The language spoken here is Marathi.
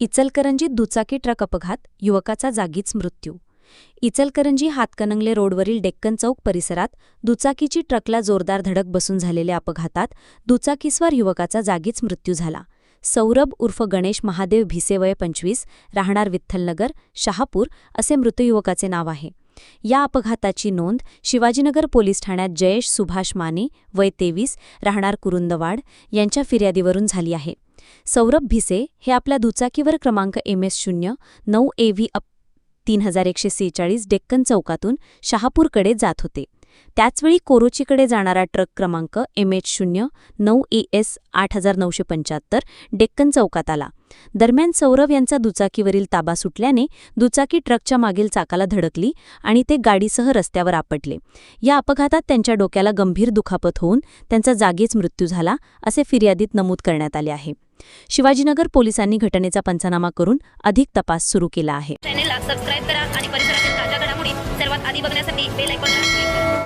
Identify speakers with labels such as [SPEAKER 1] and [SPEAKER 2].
[SPEAKER 1] इचलकरंजीत दुचाकी ट्रक अपघात युवकाचा जागीच मृत्यू. इचलकरंजी हातकणंगले रोडवरील डेक्कन चौक परिसरात दुचाकीची ट्रकला जोरदार धडक बसून झालेल्या अपघातात दुचाकीस्वार युवकाचा जागीच मृत्यू झाला. सौरभ उर्फ गणेश महादेव भिसेवय पंचवीस राहणार विठ्ठलनगर शहापूर असे मृत युवकाचे नाव आहे. या अपघाताची नोंद शिवाजीनगर पोलीस ठाण्यात जयेश सुभाष माने वय तेवीस राहणार कुरुंदवाड यांच्या फिर्यादीवरून झाली आहे. सौरभ भिसे हे आपल्या दुचाकीवर क्रमांक एम एस शून्य नऊ ए व्ही अप तीन हजार एकशे सेहेचाळीस डेक्कन चौकातून शहापूरकडे जात होते. त्याचवेळी कोरोचीकडे जाणारा ट्रक क्रमांक एम एच शून्य नऊ ए एस आठ हजार नऊशे पंच्याहत्तर डेक्कन चौकात आला. दरम्यान सौरभ यांचा दुचाकीवरील ताबा सुटल्याने दुचाकी ट्रकच्या मागील चाकाला धडकली आणि ते गाडीसह रस्त्यावर आपटले. या अपघातात त्यांच्या डोक्याला गंभीर दुखापत होऊन त्यांचा जागीच मृत्यू झाला असे फिर्यादीत नमूद करण्यात आले आहे. शिवाजीनगर पोलिसांनी घटनेचा पंचनामा करून अधिक तपास सुरू केला आहे.